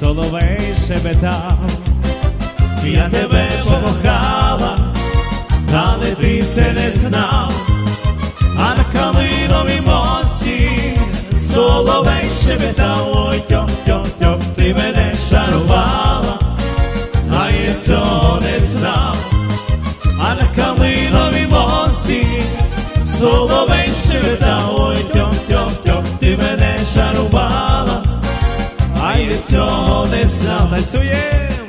соловей шебетав, я тебе покохала, але ти це не знав, а на калиновій мості соловей шебетав, ой тьоп, тьоп, тьоп, ти мене шарувала, а я цього не знав, а на калиновій мості соловей шебетав, ой тьоп, тьоп, тьоп, ти мене шарувала, я цього не знав, танцюєм.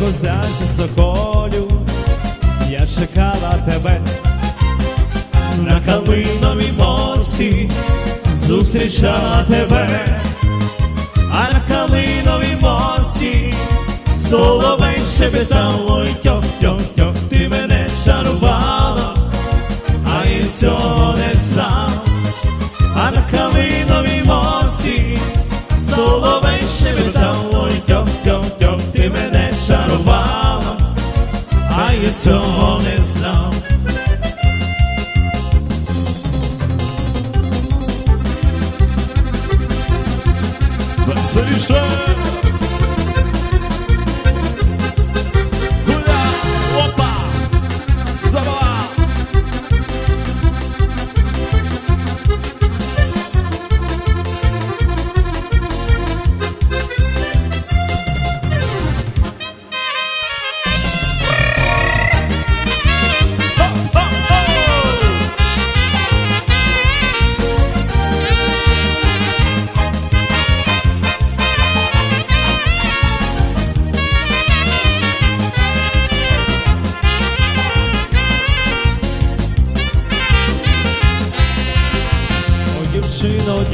Ой, козаче соколю, я чекала тебе. На калиновій мості, зустрічала тебе, а на калиновій мості соловей шепетав, ой тьох, тьох, а я цього не знав.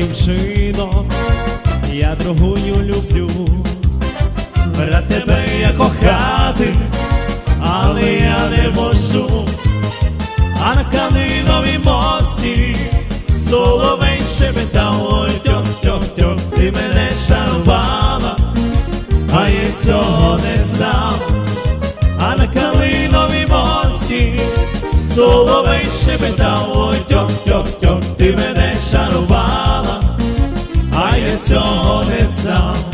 Дівчино, я другую люблю, Бра тебе я кохати, але я не можу, а на калиновій мості соловей шепетав, ой тьох, тьох, тьох, ти мене шарувала, а я цього не знав, а на калиновій мості соловей шепетав, ой я цього не знав.